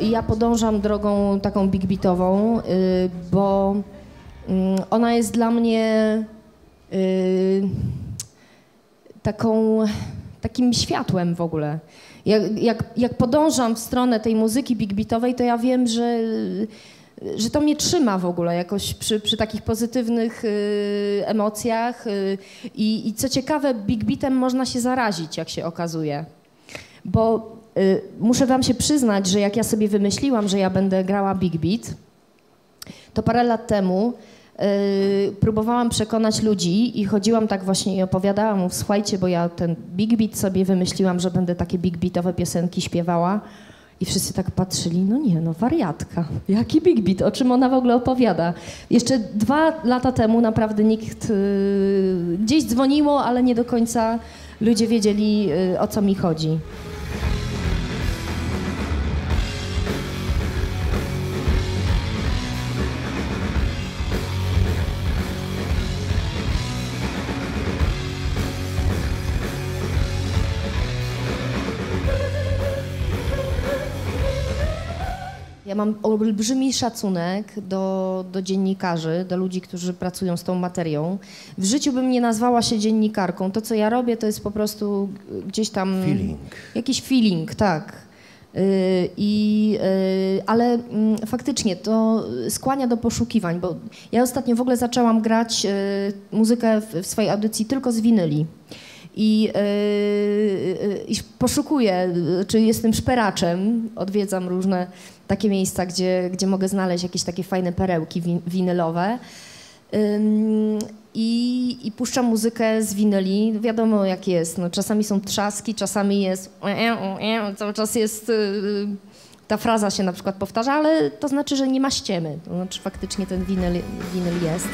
ja podążam drogą taką big beatową, y, bo mm, ona jest dla mnie y, taką, takim światłem w ogóle. Jak, jak, jak podążam w stronę tej muzyki big beatowej, to ja wiem, że, że to mnie trzyma w ogóle jakoś przy, przy takich pozytywnych y, emocjach. I, I co ciekawe, big beatem można się zarazić, jak się okazuje. Bo muszę wam się przyznać, że jak ja sobie wymyśliłam, że ja będę grała big beat, to parę lat temu Yy, próbowałam przekonać ludzi i chodziłam tak właśnie i opowiadałam mu, słuchajcie, bo ja ten big beat sobie wymyśliłam, że będę takie big beatowe piosenki śpiewała. I wszyscy tak patrzyli, no nie, no wariatka. Jaki big beat, o czym ona w ogóle opowiada? Jeszcze dwa lata temu naprawdę nikt yy, gdzieś dzwoniło, ale nie do końca ludzie wiedzieli, yy, o co mi chodzi. Ja mam olbrzymi szacunek do, do dziennikarzy, do ludzi, którzy pracują z tą materią. W życiu bym nie nazwała się dziennikarką. To, co ja robię, to jest po prostu gdzieś tam. Feeling. Jakiś feeling, tak. Yy, I, yy, ale mm, faktycznie to skłania do poszukiwań, bo ja ostatnio w ogóle zaczęłam grać yy, muzykę w, w swojej audycji tylko z winyli i, yy, yy, poszukuję, czy jestem szperaczem, odwiedzam różne takie miejsca, gdzie, gdzie mogę znaleźć jakieś takie fajne perełki win winylowe. I, I puszczam muzykę z winyli. Wiadomo jak jest. No, czasami są trzaski, czasami jest. Cały czas jest. Y, ta fraza się na przykład powtarza, ale to znaczy, że nie ma ściemy. To znaczy faktycznie ten winyl, winyl jest.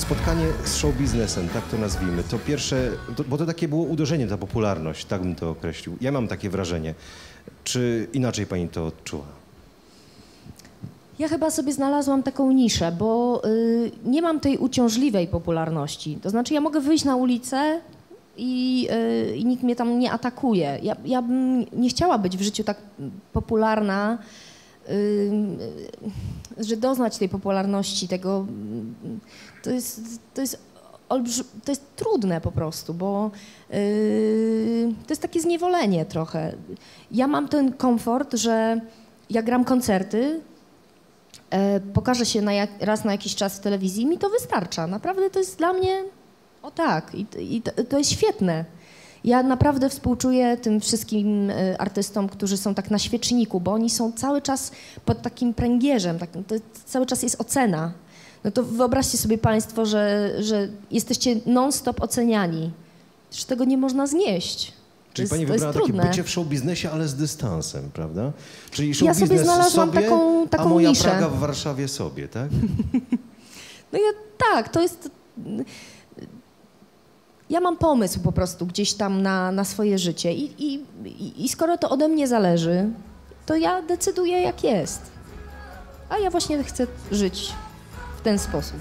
Spotkanie z show biznesem, tak to nazwijmy, to pierwsze, to, bo to takie było uderzenie, ta popularność, tak bym to określił. Ja mam takie wrażenie. Czy inaczej pani to odczuła? Ja chyba sobie znalazłam taką niszę, bo y, nie mam tej uciążliwej popularności. To znaczy, ja mogę wyjść na ulicę i, y, i nikt mnie tam nie atakuje. Ja, ja bym nie chciała być w życiu tak popularna, że doznać tej popularności, tego to jest, to jest, olbrzy- to jest trudne po prostu, bo yy, to jest takie zniewolenie trochę. Ja mam ten komfort, że ja gram koncerty, e, pokażę się na jak, raz na jakiś czas w telewizji, mi to wystarcza. Naprawdę to jest dla mnie, o tak, i, i to, to jest świetne. Ja naprawdę współczuję tym wszystkim e, artystom, którzy są tak na świeczniku, bo oni są cały czas pod takim pręgierzem, tak, cały czas jest ocena no to wyobraźcie sobie Państwo, że, że jesteście non-stop oceniani. Że tego nie można znieść. Czyli jest, pani wybrała takie bycie w show biznesie, ale z dystansem, prawda? Czyli show ja sobie znalazłam sobie, taką, taką a moja niszę. Praga w Warszawie sobie, tak? No ja tak, to jest... Ja mam pomysł po prostu gdzieś tam na, na swoje życie I, i, i skoro to ode mnie zależy, to ja decyduję jak jest. A ja właśnie chcę żyć w ten sposób.